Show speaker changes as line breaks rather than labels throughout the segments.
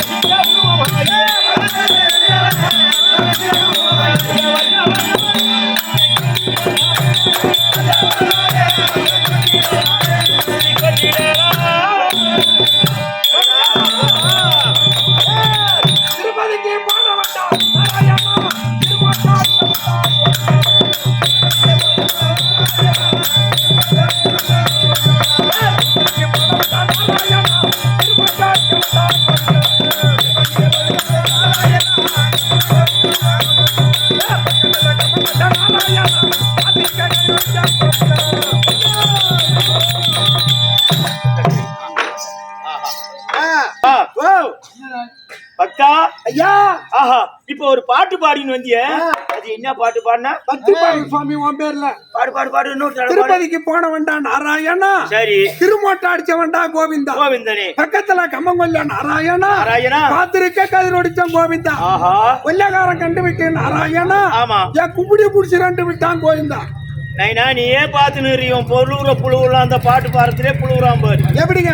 திருப்பதிக்கு
பாடின்னு வந்திய? அது என்ன பாட்டு பாடினா?
பக்தி பாடு சுவாமி உன் பேர்ல.
பாடு பாடு பாடு இன்னொரு.
திருப்பதிக்கு போன வேண்டாம் நாராயணா.
சரி.
திருமோட்டை அடிச்ச வேண்டாம் கோவிந்தா.
கோவிந்தனே.
பக்கத்துல கம்மங்கொல்ல நாராயணா.
நாராயணா.
காத்திருக்க கதிரொடிச்சம் கோவிந்தா.
ஆஹா.
கொல்லக்காரன் கண்டு விட்டு நாராயணா.
ஆமா.
என் கும்பிடி புடிச்சு ரெண்டு விட்டான் கோவிந்தா.
நைனா நீ ஏன் பார்த்து நிறியும் பொருளுற புழுவுல அந்த பாட்டு பாடத்திலே புழுவுறான் பாரு.
எப்படிங்க?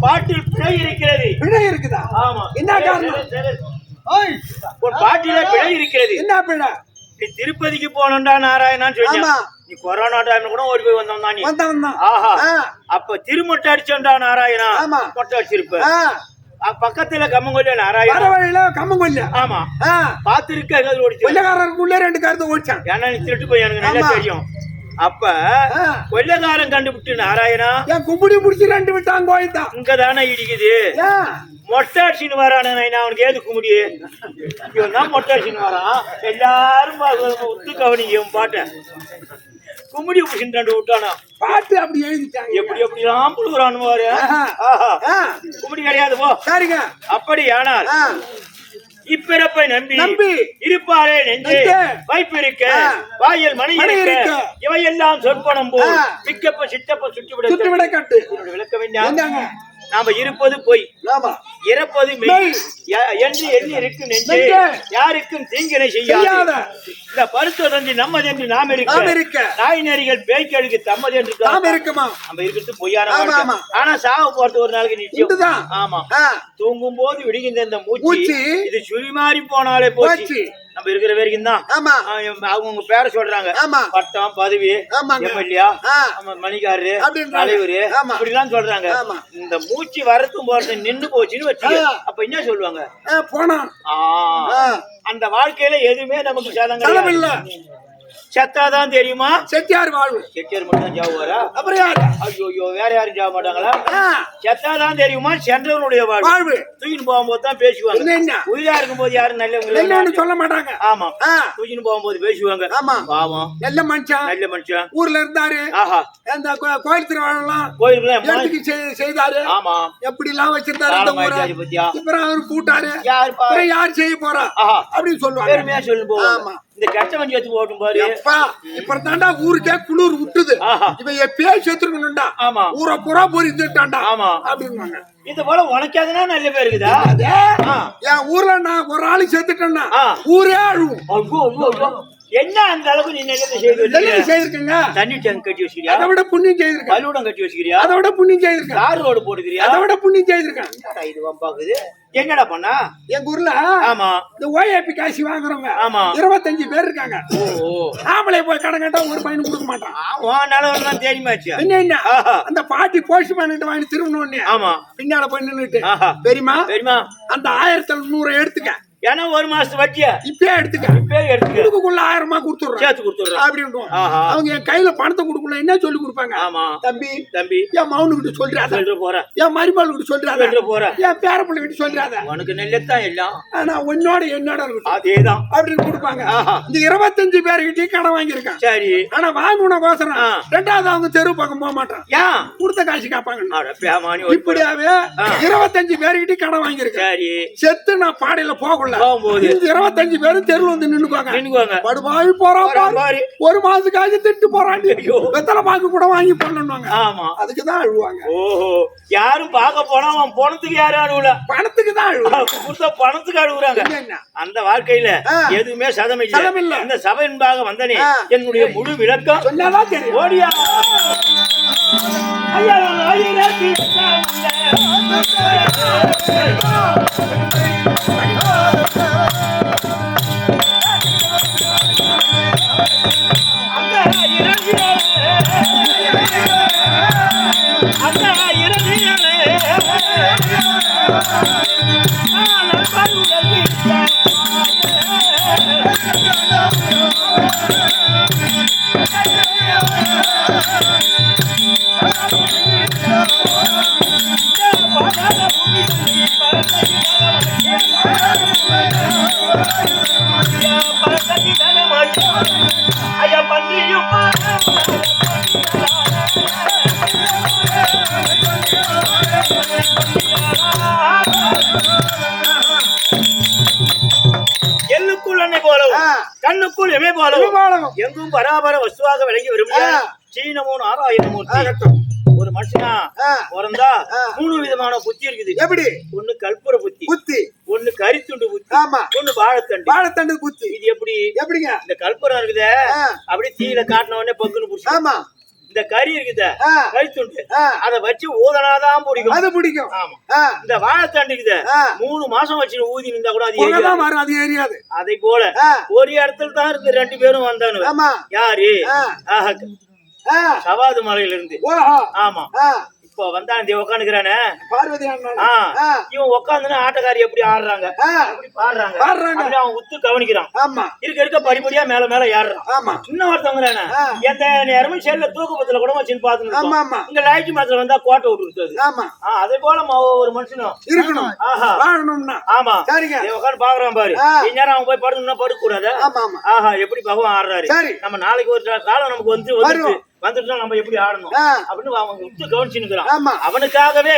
பாட்டில் பிழை இருக்கிறது.
பிழை இருக்குதா?
ஆமா.
என்ன காரணம்?
பாட்டில பிழை இருக்கிறது.
என்ன பிழை?
நீ திருப்பதிக்கு போனோம்டா நாராயணான்னு
ஆமா.
நீ கொரோனா டைம்ல கூட ஓடி போய் வந்தோம் தான் நீ.
வந்தவன் தான்
ஆஹா. அப்ப திருமொட்டை அடிச்சோம்டா நாராயணா.
ஆமா.
மொட்டை அடிச்சிருப்ப. பக்கத்துல கம்மங்கொல்ல நாராயணா.
வழியில கம்மங்கொல்ல.
ஆமா. பாத்திருக்க கதை ஓடிச்சு?
ரெண்டு கருத்து ஓடிச்சான்.
ஏன்னா நீ திருட்டு போய் எனக்கு நல்லா. தெரியும். அப்ப. கொள்ளக்காரன் கண்டுபிட்டு நாராயணா.
என் கும்பிடி புடிச்சு ரெண்டு விட்டான் கோவிந்தா
இங்கதானே இடிக்குது.
ஏன்?
மொட்டை அடிச்சுன்னு வரானே நான் அவனுக்கு ஏது கும்பிடி இவன் தான் மொட்டை அடிச்சுன்னு வரான் எல்லாரும் பா- உத்து கவனிங்க இவன் பாட்டை. கும்பிடி பிடிச்சின்னு ரெண்டு விட்டானா?
பாட்டு அப்படி எழுதிட்டாங்க.
எப்படி எப்படிலாம் புழுகுறான் பாரு. கும்பிடி கிடையாது போ.
சரிங்க.
அப்படி ஆனால்
ஆ,
இப்பிறப்பை நம்பி
நம்பி.
இருப்பாரே நெஞ்சு. வைப்பிருக்க
ஆ.
வாயில் மணி இருக்க
இருக்க.
இவையெல்லாம் சொற்பனம் போல்
ஆ.
மிக்கப்ப சித்தப்ப சுற்றி
சுட்டு விட கட்டு
விட விளக்க வேண்டாம். நாம இருப்பது பொய் இறப்பது மெய் என்று எண்ணி இருக்கும் நெஞ்சே
நெஞ்சே.
யாருக்கும் தீங்கினை
செய்யாத.
இந்த பருத்தொடர்ந்து நம்மது என்று நாம் இருக்க. நாய் நரிகள் பேய்க்கழுக்கு தம்மது என்று
நாம. இருக்குமா
நம்ம இருக்கிறது பொய்யான. ஆனா சாவு போறது ஒரு நாளைக்கு நிச்சயம். ஆமா தூங்கும் போது விடுகின்ற இந்த மூச்சு. இது சுழிமாறி போனாலே போச்சு
போச்சு.
நம்ம இருக்கிற வரைக்கும் தான்
ஆமா
அவங்க பேரை சொல்றாங்க
ஆமா.
பட்டம் பதவி. எம்எல்ஏ
அப்படின்றாங்க.
தலைவரு
ஆமா.
இப்படிலாம் சொல்றாங்க. இந்த மூச்சு வரத்தும் போறது நின்னு போச்சுன்னு வச்சுக்க
ஆ.
அப்ப என்ன சொல்லுவாங்க
ஆ,
அந்த வாழ்க்கையில எதுவுமே நமக்கு சதம் செத்தாதான் தெரியுமா?
செட்டியார் வாழ்வு.
செட்டியார் மட்டும் தான்
அப்புறம் யாரு?
ஐயோ வேற யாரும் ஜாவ மாட்டாங்களா? செத்தாதான் தெரியுமா? சென்றவனுடைய வாழ்வு.
வாழ்வு.
தூக்கின்னு போகும்போது தான் பேசுவாங்க.
என்ன
உயிரா இருக்கும்போது யாரும் நல்லவங்க
சொல்ல மாட்டாங்க?
ஆமா. தூக்கின்னு போகும்போது பேசுவாங்க.
ஆமா.
பாவம்.
நல்ல மனுஷன்.
நல்ல மனுஷன்.
ஊர்ல இருந்தாரு.
ஆஹா.
அந்த கோயில் திருவிழாலாம் செய்- செய்தாரு.
ஆமா.
எப்படி எல்லாம் வச்சிருந்தாரு
காலம்
ஊரை? அப்புறம் அவரு கூட்டாரு
யாரு
யார் செய்ய போறா? அப்படின்னு சொல்லுவாங்க.
பெருமையா சொல்லு
ஆமா.
இந்த கச்ச வண்டி எடுத்து போட்டும் பாரு.
எப்பா இப்ப தாண்டா ஊருக்கே குளிர் விட்டுது. இவன் எப்பயே செத்துருக்கணும்டா
ஆமா.
ஊரை பூரா பொறிந்துட்டான்டா.
ஆமா.
அப்படின்னாங்க
இது போல உனக்காதுன்னா நல்ல பேர் இருக்குதா.
என் ஊர்ல நான் ஒரு ஆளு செத்துட்டேன்னா. ஊரே அழுவும்.
என்ன அந்த அளவுக்கு நீ நல்லது செய்து
நல்லது
வச்சிருக்க?
செய்திருக்கேங்க?
தண்ணி டேங்க் கட்டி வச்சுக்கிறியா
அதை விட புண்ணியம் செய்திருக்கேன்.
பலூடம் கட்டி வச்சுக்கிறியா
அதை விட புண்ணியம் செய்திருக்கேன்.
Car road போட்டுக்கிறியா?
அதை விட புண்ணியம் செய்திருக்கேன்.
இது வம்பாக்குது என்னடா பண்ணா?
எங்க ஊர்ல
ஆமா.
இந்த ஓஏபி காசி வாங்குறவங்க
ஆமா.
இருபத்தஞ்சு பேர் இருக்காங்க.
ஓ
ஆம்பளை போய் கடன் கேட்டா ஒரு பையனும் கொடுக்க மாட்டான்.
நிலவரம் தெரியுமாச்சு
என்ன? என்ன. அந்த பாட்டி போஸ்ட்மேன் கிட்ட வாங்கி திரும்பின உடனே
ஆமா.
பின்னால போய் நின்னுட்டு.
ஆஹா.
தெரியுமா
தெரியுமா
அந்த ஆயிரத்தி நூறு எடுத்துக்க.
ஏன்னா ஒரு மாசத்து வட்டியா
இப்பயே எடுத்துக்க.
பேர் எடுத்துக்க.
கொடுக்கக்குள்ள ஆயிரம் ரூபாய் கொடுத்துடுறேன்.
சேர்த்து கொடுத்துட்றேன்.
அப்படின்னு. அவங்க என் கையில பணத்தை கொடுக்கல என்ன சொல்லி கொடுப்பாங்க?
ஆமா.
தம்பி
தம்பி.
என் மவுனுக்கிட்ட சொல்றாத.
சொல்ற போற.
என் மருமகள் கிட்ட சொல்றாத.
சொல்ற போற.
என் பேரப்பிள்ளை கிட்ட சொல்றாத.
உனக்கு நெல்லத்தான் எல்லாம்.
ஆனா உன்னோட என்னோட இருக்கட்டும்.
அதேதான்.
அப்படின்னு கொடுப்பாங்க. இந்த இருபத்தஞ்சு பேர்கிட்டயும் கடன் வாங்கியிருக்கான்.
சரி.
ஆனா வாங்கின கோசரம்
ஆ.
ரெண்டாவது அவங்க தெரு பக்கம் போக மாட்டான்.
ஏன்?
கொடுத்த காசு
ஒரு
இப்படியாவே. இருபத்தஞ்சு பேர்கிட்ட கடன் வாங்கியிருக்கேன்.
சரி.
செத்து நான் பாடையில போகல. இருபத்தஞ்சு பேரும் தெருவில் வந்து நின்னுக்குவாங்க
நின்னுக்குவாங்க
படுபாவி போறான் பாரு. ஒரு மாசத்துக்காக திட்டு போறாண்டி
ஐயோ.
வெத்தலை பாக்கு கூட வாங்கி பண்ணணுவாங்க
ஆமா
அதுக்கு தான் அழுவாங்க
ஓஹோ யாரும் பார்க்க போனா அவன் பணத்துக்கு யாரும் அழுவல
பணத்துக்கு தான் அழுவாங்க
கொடுத்த பணத்துக்கு அழுகுறாங்க
என்ன
அந்த வாழ்க்கையில. எதுவுமே சதம்
சதம் இல்ல.
இந்த சபையின்பாக வந்தனே
ஆ.
என்னுடைய முழு விளக்கம்
சொன்னாதான் தெரியும்
ஓடியா ஐயா, ஆயிரத்தி எண்ணெய் போலவும். கண்ணுக்குள் எமை போலவும். எங்கும் பராபர வஸ்துவாக விளங்கி விரும்பிய நாராயணமூர்த்தி
ஆகட்டும்.
ஒரு மனுஷனா. பிறந்தா. மூணு விதமான புத்தி இருக்குது.
எப்படி?
ஒண்ணு கற்பூர புத்தி
புத்தி.
ஒண்ணு கரித்துண்டு புத்தி
ஆமா.
ஒண்ணு வாழைத்தண்டு.
வாழைத்தண்டு புத்தி.
இது எப்படி?
எப்படிங்க?
இந்த கற்பூரம் இருக்குதே. அப்படியே தீயில காட்டின உடனே பக்குன்னு புடிச்சு
ஆமா.
இந்த கறி இருக்குதே
ஆ.
கரித்துண்டு
ஆ.
அத வச்சு ஊதனாதான் பிடிக்கும்
அது பிடிக்கும்
ஆமா. இந்த வாழைத்தண்டு இருக்குதே. மூணு மாசம் வச்சு ஊதி நின்றா கூட அது.
வரும் அது எரியாது
அதை போல. ஒரு இடத்துல தான் இருந்து ரெண்டு பேரும் வந்தானு யாரு. சவாது மலையில இருந்து ஆமா. இப்போ வந்தான் இந்த உட்காந்துக்கிறானே
பார்வதி.
இவன் உட்காந்துன்னு ஆட்டக்காரி எப்படி ஆடுறாங்க. எப்படி பாடுறாங்க.
பாடுறாங்க.
அப்படி அவன் உத்து கவனிக்கிறான்.
ஆமா.
இருக்க இருக்க படிப்படியா மேல மேல ஏறுறான்.
ஆமா.
இன்னும் ஒருத்தவங்க. எந்த நேரமும் செல்ல தூக்கத்துல கூட வச்சுன்னு
ஆமா
பாத்துன்னு
ஆமா
இங்க லைட் மாத்திரம் வந்தா கோட்டை விட்டுருது.
ஆமா.
அதே போல ஒரு மனுஷனும்.
இருக்கணும். வாழணும்னா.
ஆமா.
சரிங்க.
உட்காந்து பாக்குறான் பாரு. இந்நேரம் அவன் போய் படுக்கணும்னா படுக்க கூடாது
ஆமா ஆமா.
ஆஹா எப்படி பகவான் ஆடுறாரு. நம்ம நாளைக்கு ஒரு காலம் நமக்கு வந்து
வரும்.
வந்துட்டா நம்ம எப்படி ஆடணும். அப்படின்னு அவன் உத்து கவனிச்சுக்கிறான் அவனுக்காகவே.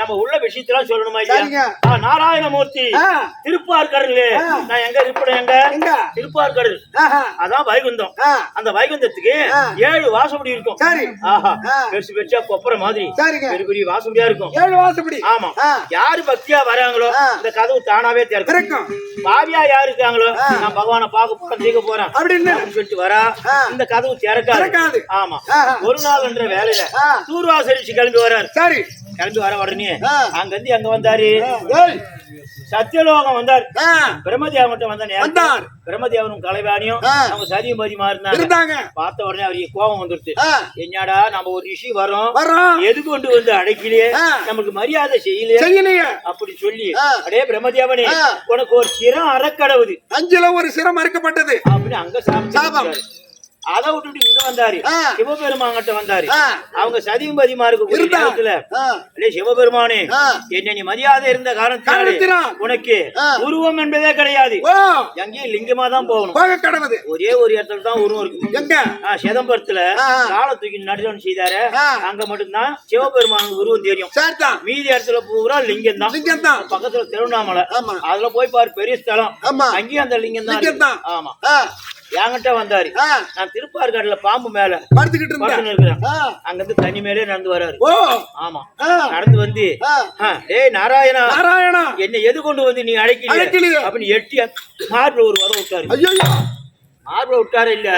நம்ம உள்ள விஷயத்தெல்லாம் சொல்லணுமா. இல்லையா நாராயணமூர்த்தி. திருப்பார்கடல். நான் எங்க இருப்பேன் எங்க திருப்பார்கடல். அதான் வைகுந்தம். அந்த வைகுந்தத்துக்கு. ஏழு வாசப்படி இருக்கும் ஆஹா. பெருசு பெருசா கொப்பரை மாதிரி பெரிய பெரிய வாசப்படியா இருக்கும்
ஏழு வாசப்படி
ஆமா. யாரு பக்தியா வராங்களோ. இந்த கதவு தானாவே திறக்கும் பாவியா யாரு இருக்காங்களோ. நான் பகவானை பார்க்க போறேன் தீக்க போறேன்
அப்படின்னு
சொல்லிட்டு வரா. இந்த கதவு திறக்காது. ஆமா. ஒரு நாள் என்ற வேலையில. தூர்வாசரிச்சு கிளம்பி வராரு
சரி
கிளம்பி வர உடனே. அங்க இருந்து எங்க வந்தாரு. சத்தியலோகம் வந்தார். பிரம்மதேவன் மட்டும்
வந்தார்.
பிரம்மதேவனும் கலைவாணியும். அவங்க சதியும் பதிமா இருந்தாங்க பார்த்த உடனே அவருக்கு கோபம் வந்துருச்சு. என்னடா நம்ம ஒரு ரிஷி வரோம் எது கொண்டு வந்து அடைக்கலையே. நமக்கு மரியாதை செய்யலையே அப்படி சொல்லி. அடே பிரம்மதேவனே. உனக்கு ஒரு சிரம் அறக்கடவுது
அஞ்சுல ஒரு சிரம் மறுக்கப்பட்டது
அப்படின்னு அங்க
சாபம்.
அதை விட்டுட்டு இங்க வந்தாரு. சிவபெருமான்கிட்ட வந்தாரு. அவங்க சதியும் பதிமா. அடே சிவபெருமானே. என்ன நீ மரியாதை இருந்த காரணத்தினாலே. உனக்கு. உருவம் என்பதே கிடையாது எங்கேயும் லிங்கமா தான் போகணும் ஒரே ஒரு இடத்துல தான் உருவம் இருக்கு
எங்க
சிதம்பரத்துல. காலை தூக்கி நடுதவன் செய்தாரு. அங்க மட்டும்தான் சிவபெருமானுக்கு உருவம் தெரியும் மீதி இடத்துல பூரா லிங்கம் தான்
லிங்கம் தான்
பக்கத்துல திருவண்ணாமலை
ஆமா.
அதுல போய் பாரு பெரிய ஸ்தலம். அங்கேயும் அந்த லிங்கம் தான். இருக்கு. ஆமா என்கிட்ட வந்தாரு. நான் திருப்பார்காடுல பாம்பு மேல
படுத்துக்கிட்டு
இருக்கிறேன்.
ஆ,
அங்க இருந்து தண்ணி மேலே நடந்து வராரு.
ஓ.
ஆமா. நடந்து வந்து டேய் நாராயணா
நாராயணா.
என்னை எது கொண்டு வந்து நீ அழைக்கலையே. அப்படின்னு எட்டி மார்பில் ஒரு வர விட்டாரு. மார்பிள விட்டாரே இல்ல.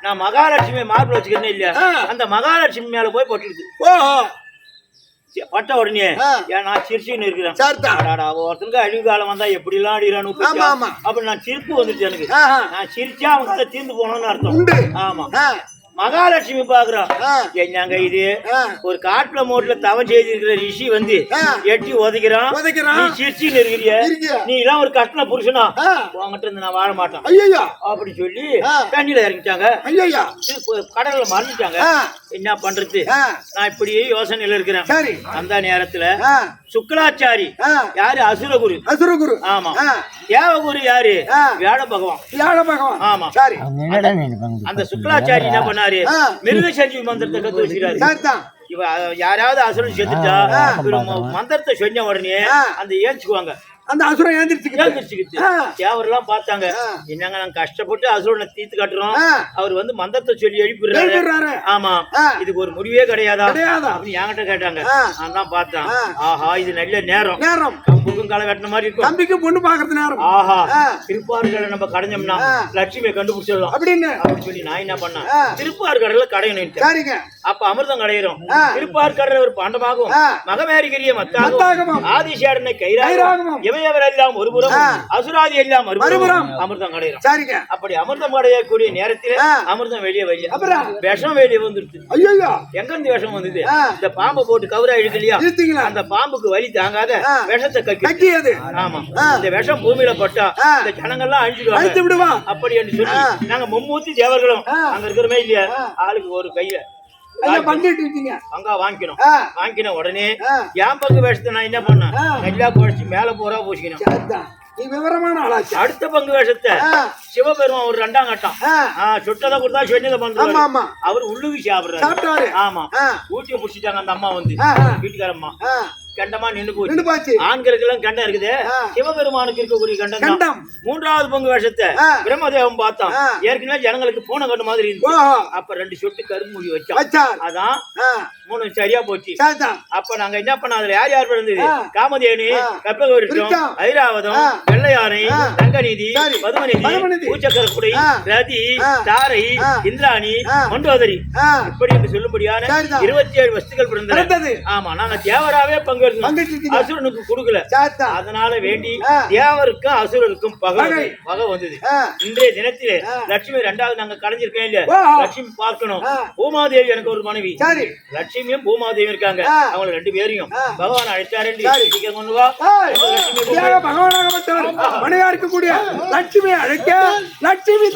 நான் மகாலட்சுமி மார்பிள வச்சுக்கிறேன் இல்ல. அந்த மகாலட்சுமி மேல போய் சி- பட்ட உடனே
ஆ.
ஏன் நான் சிரிச்சுன்னு இருக்கிறேன். ஒருத்தனுக்கு அழிவு காலம் வந்தா எப்படி எல்லாம் அடிக்கிறானு. அப்ப நான் சிரிப்பு வந்துச்சு எனக்கு. நான் சிரிச்சா அவங்க அதை தீர்ந்து போனோம்னு அர்த்தம். ஆமா. மகாலட்சுமி பாக்குறான்
ஆ,
என்னங்க இது. ஒரு காட்டுல மோட்ல தவம் செய்திருக்கிற ரிஷி வந்து. எட்டி உதைக்கிறான். சிரிச்சின்னு இருக்கிறிய? நீ எல்லாம் ஒரு கட்டின புருஷனா. உங்ககிட்ட இருந்து நான் வாழ மாட்டேன்.
ஐயையோ
அப்படி சொல்லி. தண்ணியில இறங்கிட்டாங்க. கடல்ல மறந்துட்டாங்க. என்ன பண்றது? நான் இப்படியே யோசனையில இருக்கிறேன். அந்த நேரத்துல
ஆ,
யாரு? அசுரகுரு.
அசுரகுரு.
ஆமா. தேவகுரு யாரு?
ஆ.
வியாழ பகவான்.
வியாழ பகவான்.
ஆமா.
சரி.
அந்த சுக்லாச்சாரி என்ன பண்ணாரு. மிருக சஞ்சீவி மந்திரத்தை கத்து வச்சுக்கிறாரு. இவ யாராவது அசுரன் செத்துட்டா மந்திரத்தை சொன்ன உடனே. அந்த ஏச்சுக்குவாங்க
அந்த அசுரம் ஏந்திரிச்சுக்கிட்டு.
தேவரெல்லாம் பார்த்தாங்க. என்னங்க நாங்க கஷ்டப்பட்டு அசுரனை தீர்த்து காட்டுறோம். அவர் வந்து மந்திரத்தை சொல்லி எழுப்பிடுறாரு. ஆமா. இதுக்கு ஒரு முடிவே கிடையாதா? அப்படின்னு என்கிட்ட கேட்டாங்க. நான் தான் பார்த்தேன். ஆஹா இது நல்ல நேரம்
நேரம்
கம்புக்கும் களை வெட்டின மாதிரி இருக்கும்
தம்பிக்கு பொண்ணு பாக்குறது நேரம்
ஆஹா. திருப்பாறுகளை நம்ம கடைஞ்சோம்னா. லட்சுமியை கண்டுபிடிச்சிடலாம்
அப்படின்னு
அப்படின்னு சொல்லி நான் என்ன பண்ணேன்
ஆ.
திருப்பாறு கடல்ல கடையணும்
சரிங்க
அப்ப அமிர்தம் கடையிறோம்
ஆ.
திருப்பார் கடல் ஒரு பாண்டமாகும். மகமேரிகரிய மத்தாகும். ஆதிசேடனை கைராகும். இமையவர் எல்லாம் ஒருபுறம். அசுராதி எல்லாம் மறுபுறம். அமிர்தம் கடையிறோம்
சரிங்க
அப்படி அமிர்தம் கடையக்கூடிய நேரத்தில். அமிர்தம் வெளியே வெளியே
அப்புறம்
விஷம் வெளியே வந்துருச்சு
ஐயோ
எங்க இருந்து விஷம் வந்தது. இந்த பாம்பை போட்டு கவரா இழுக்கு இல்லையா
இழுத்தீங்களா?
அந்த பாம்புக்கு வலி தாங்காத. விஷத்தை கக்கி
கக்கியது
ஆமா. இந்த விஷம் பூமியில பட்டா. இந்த ஜனங்கள்லாம்
அழித்து
அழிஞ்சிடுவாங்க
விடுவான்
அப்படி என்று சொல்லி. நாங்க மும்மூர்த்தி தேவர்களும். அங்க இருக்கிறமே இல்லையா. ஆளுக்கு ஒரு கையில அங்க வாங்கிக்கணும்.
ஆ.
வாங்கின உடனே. என் பங்கு வேஷத்தை நான் என்ன பண்ணேன். நல்லா மேல போறா பூசிக்கணும்.
சரிதான் நீ விவரமான ஆளாச்சு
அடுத்த பங்கு வேஷத்தை. சிவபெருமான் ஒரு ரெண்டாம் கட்டம். சுட்டதை கொடுத்தா சொன்னதை
ஆமா
பண்றாரு.
ஆமா
அவர் உள்ளுக்கு சாப்பிடுறாரு. ஆமா. ஊட்டிய புடிச்சிட்டாங்க அந்த அம்மா வந்து. வீட்டுக்காரம்மா. கண்டமா நின்னு போச்சு ஆண்களுக்கு எல்லாம் கண்டம் இருக்குது. சிவபெருமானுக்கு இருக்கக்கூடிய கண்டம்
கண்டம்
மூன்றாவது பங்கு வேஷத்தை. பிரம்மதேவம் பார்த்தான்
ஆ.
ஏற்கனவே ஜனங்களுக்கு பூனை கண்டு மாதிரி இருந்துச்சு
ஓஹோ
அப்ப ரெண்டு சொட்டு கரும்புடி வச்சான்
வச்சார்
அதான் மூணு சரியா போச்சு அப்ப நாங்க என்ன பண்ண அதுல யார் யார் பிறந்தது. காமதேனு
விருட்சம்.
ஐராவதம். வெள்ளையானை. தங்கநீதி. பதுமநிதி. பூச்சக்கரக்குடை. ரதி. தாரை. இந்திராணி. மண்டோதரி இப்படி என்று சொல்லும்படியான. இருபத்தி ஏழு பிறந்தன
பிறந்தது.
ஆமா நாங்க தேவராவே பங்கெடுத்தோம்
இருக்கீங்க.
அசுரனுக்கு கொடுக்கல அதனால வேண்டி. தேவருக்கும் அசுரருக்கும் பகை
பகை.
வந்தது இன்றைய தினத்திலே. லட்சுமி ரெண்டாவது நாங்க கலைஞ்சிருக்கேன் இல்ல. லட்சுமி பார்க்கணும். பூமாதேவி எனக்கு ஒரு மனைவி
சரி
லட்சுமியும் பூமாதேவியும் இருக்காங்க. அவங்க ரெண்டு பேரையும். பகவான் அழைத்தாரு
சரி.
சீக்கிரம் கொண்டு வா
மனையா இருக்கக்கூடிய லட்சுமி அழைக்க லட்சுமி